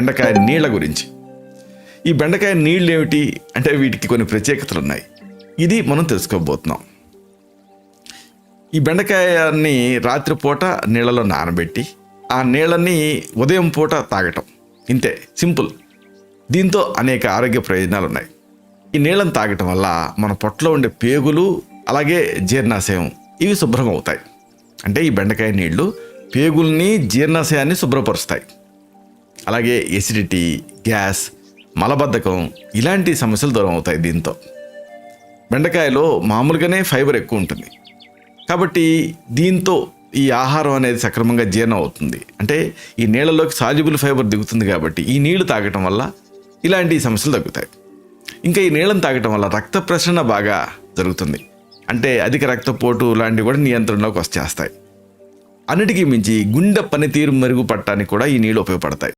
బెండకాయ నీళ్ళ గురించి. ఈ బెండకాయ నీళ్ళు ఏమిటి అంటే వీటికి కొన్ని ప్రత్యేకతలు ఉన్నాయి ఇది మనం తెలుసుకోబోతున్నాం. ఈ బెండకాయని రాత్రిపూట నీళ్ళలో నానబెట్టి ఆ నీళ్ళని ఉదయం పూట తాగటం. ఇంతే సింపుల్. దీంతో అనేక ఆరోగ్య ప్రయోజనాలు ఉన్నాయి ఈ నీళ్ళని తాగటం వల్ల మన పొట్టలో ఉండే పేగులు అలాగే జీర్ణాశయం ఇవి శుభ్రం అవుతాయి అంటే ఈ బెండకాయ నీళ్ళు పేగుల్ని జీర్ణాశయాన్ని శుభ్రపరుస్తాయి. అలాగే ఎసిడిటీ గ్యాస్ మలబద్ధకం ఇలాంటి సమస్యలు దూరం అవుతాయి దీంతో. బెండకాయలో మామూలుగానే ఫైబర్ ఎక్కువ ఉంటుంది. కాబట్టి దీంతో ఈ ఆహారం అనేది సక్రమంగా జీర్ణం అవుతుంది. అంటే ఈ నీళ్ళలోకి సాల్యుబుల్ ఫైబర్ దిగుతుంది కాబట్టి ఈ నీళ్ళు తాగటం వల్ల ఇలాంటి సమస్యలు తగ్గుతాయి. ఇంకా ఈ నీళ్ళని తాగటం వల్ల రక్త ప్రసరణ బాగా జరుగుతుంది. అంటే అధిక రక్తపోటు లాంటివి కూడా నియంత్రణలోకి వచ్చేస్తాయి అన్నిటికీ మించి గుండె పనితీరు మెరుగుపడటానికి కూడా ఈ నీళ్ళు ఉపయోగపడతాయి.